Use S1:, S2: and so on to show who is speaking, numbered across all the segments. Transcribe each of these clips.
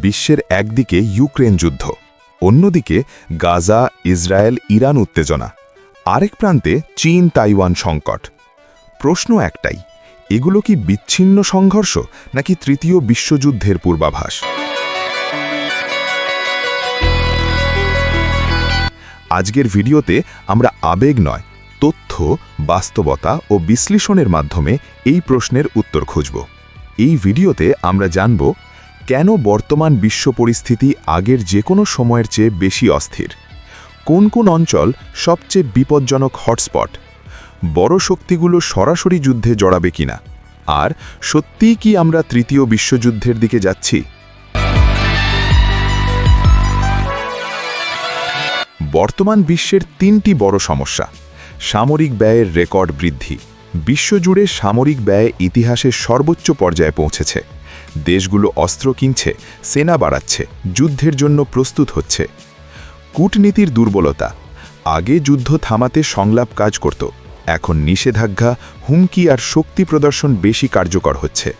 S1: বিশ্বের একদিকে ইউক্রেন যুদ্ধ, অন্যদিকে গাজা, ইসরায়েল, ইরান উত্তেজনা, আরেক প্রান্তে চীন, তাইওয়ান সংকট। প্রশ্ন একটাই, এগুলো কি বিচ্ছিন্ন সংঘর্ষ নাকি তৃতীয় বিশ্বযুদ্ধের পূর্বাভাস? আজকের ভিডিওতে আমরা আবেগ নয়, তথ্য, বাস্তবতা ও বিশ্লেষণের মাধ্যমে এই প্রশ্নের উত্তর খুঁজব। এই ভিডিওতে আমরা জানব কেন বর্তমান বিশ্ব পরিস্থিতি আগের যে কোনো সময়ের চেয়ে বেশি অস্থির? কোন কোন অঞ্চল সবচেয়ে বিপজ্জনক হটস্পট? বড় শক্তিগুলো সরাসরি যুদ্ধে জড়াবে কিনা? আর সত্যিই কি আমরা তৃতীয় বিশ্বযুদ্ধের দিকে যাচ্ছি? বর্তমান বিশ্বের তিনটি বড় সমস্যা সামরিক ব্যয়ের রেকর্ড বৃদ্ধি। বিশ্বজুড়ে সামরিক ব্যয় ইতিহাসের সর্বোচ্চ পর্যায়ে পৌঁছেছে। দেশগুলো অস্ত্র কিনছে, সেনা বাড়াচ্ছে, যুদ্ধের জন্য প্রস্তুত হচ্ছে। কূটনীতির দুর্বলতা, আগে যুদ্ধ থামাতে সংলাপ কাজ করত, এখন নিষেধাজ্ঞা, হুমকি আর শক্তি প্রদর্শন বেশি কার্যকর হচ্ছে।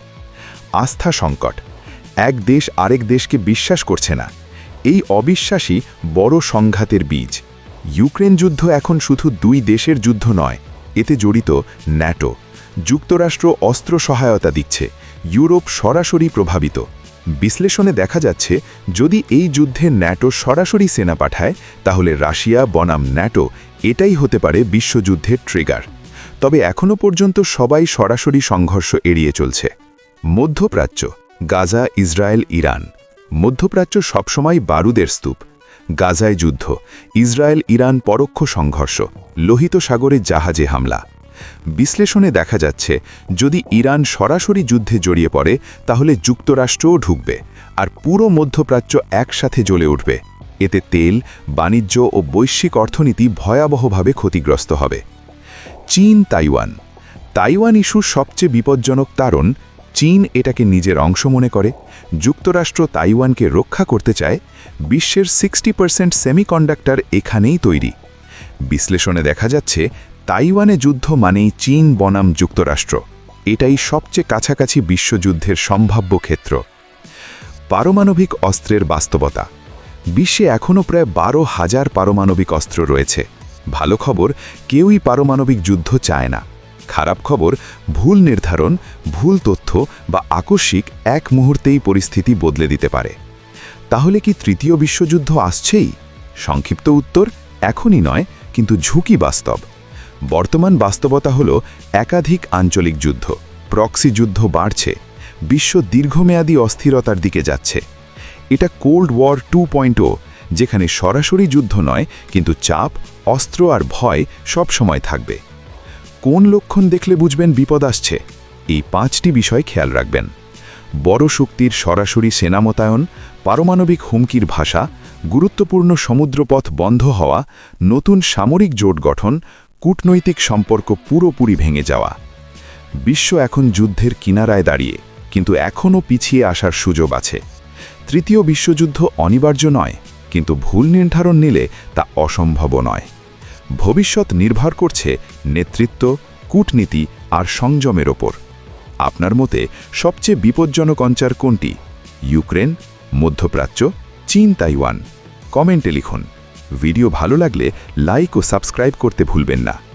S1: আস্থা সংকট, এক দেশ আরেক দেশকে বিশ্বাস করছে না, এই অবিশ্বাসী বড় সংঘাতের বীজ। ইউক্রেন যুদ্ধ এখন শুধু দুই দেশের যুদ্ধ নয় এতে জড়িত ন্যাটো, যুক্তরাষ্ট্র অস্ত্র সহায়তা দিচ্ছে, ইউরোপ সরাসরি প্রভাবিত। বিশ্লেষণে দেখা যাচ্ছে, যদি এই যুদ্ধে ন্যাটো সরাসরি সেনা পাঠায়, তাহলে রাশিয়া, বনাম ন্যাটো এটাই হতে পারে বিশ্বযুদ্ধের ট্রিগার। তবে এখনও পর্যন্ত সবাই সরাসরি সংঘর্ষ এড়িয়ে চলছে। মধ্যপ্রাচ্য, গাজা, ইসরায়েল, ইরান। মধ্যপ্রাচ্য সবসময় বারুদের স্তূপ। গাজায় যুদ্ধ ইসরায়েল ইরান পরোক্ষ সংঘর্ষ, লোহিত সাগরে জাহাজে হামলা। বিশ্লেষণে দেখা যাচ্ছে, যদি ইরান সরাসরি যুদ্ধে জড়িয়ে পড়ে, তাহলে যুক্তরাষ্ট্রও ঢুকবে আর পুরো মধ্যপ্রাচ্য একসাথে জ্বলে উঠবে। এতে তেল, বাণিজ্য ও বৈশ্বিক অর্থনীতি ভয়াবহভাবে ক্ষতিগ্রস্ত হবে। চীন তাইওয়ান তাইওয়ান ইস্যুর সবচেয়ে বিপজ্জনক কারণ চীন এটাকে নিজের অংশ মনে করে, যুক্তরাষ্ট্র তাইওয়ানকে রক্ষা করতে চায়, বিশ্বের সিক্সটি পার্সেন্ট সেমিকন্ডাক্টর এখানেই তৈরি। বিশ্লেষণে দেখা যাচ্ছে, তাইওয়ানে যুদ্ধ মানেই চীন বনাম যুক্তরাষ্ট্র। এটাই সবচেয়ে কাছাকাছি বিশ্বযুদ্ধের সম্ভাব্য ক্ষেত্র। পারমাণবিক অস্ত্রের বাস্তবতা। বিশ্বে এখনও প্রায় বারো হাজার পারমাণবিক অস্ত্র রয়েছে। ভালো খবর, কেউই পারমাণবিক যুদ্ধ চায় না। খারাপ খবর, ভুল নির্ধারণ, ভুল তথ্য বা আকস্মিক এক মুহূর্তেই পরিস্থিতি বদলে দিতে পারে। তাহলে কি তৃতীয় বিশ্বযুদ্ধ আসছেই? সংক্ষিপ্ত উত্তর, এখনই নয়, কিন্তু ঝুঁকি বাস্তব। বর্তমান বাস্তবতা হল একাধিক আঞ্চলিক যুদ্ধ, প্রক্সি যুদ্ধ বাড়ছে, বিশ্ব দীর্ঘমেয়াদী অস্থিরতার দিকে যাচ্ছে। এটা কোল্ড ওয়ার টু যেখানে সরাসরি যুদ্ধ নয়, কিন্তু চাপ, অস্ত্র আর ভয় সব সময় থাকবে। কোন লক্ষণ দেখলে বুঝবেন বিপদ আসছে? এই পাঁচটি বিষয় খেয়াল রাখবেন। বড় শক্তির সরাসরি সেনা মোতায়ন পারমাণবিক হুমকির ভাষা, গুরুত্বপূর্ণ সমুদ্রপথ বন্ধ হওয়া, নতুন সামরিক জোট গঠন, কূটনৈতিক সম্পর্ক পুরোপুরি ভেঙে যাওয়া। বিশ্ব এখন যুদ্ধের কিনারায় দাঁড়িয়ে, কিন্তু এখনও পিছিয়ে আসার সুযোগ আছে। তৃতীয় বিশ্বযুদ্ধ অনিবার্য নয়, কিন্তু ভুল নির্ধারণ নিলে তা অসম্ভব নয়। ভবিষ্যৎ নির্ভর করছে নেতৃত্ব, কূটনীতি আর সংযমের ওপর। আপনার মতে সবচেয়ে বিপজ্জনক অঞ্চার কোনটি? ইউক্রেন, মধ্যপ্রাচ্য, চীন, তাইওয়ান? কমেন্টে লিখুন। ভিডিও ভালো লাগলে লাইক ও সাবস্ক্রাইব করতে ভুলবেন না।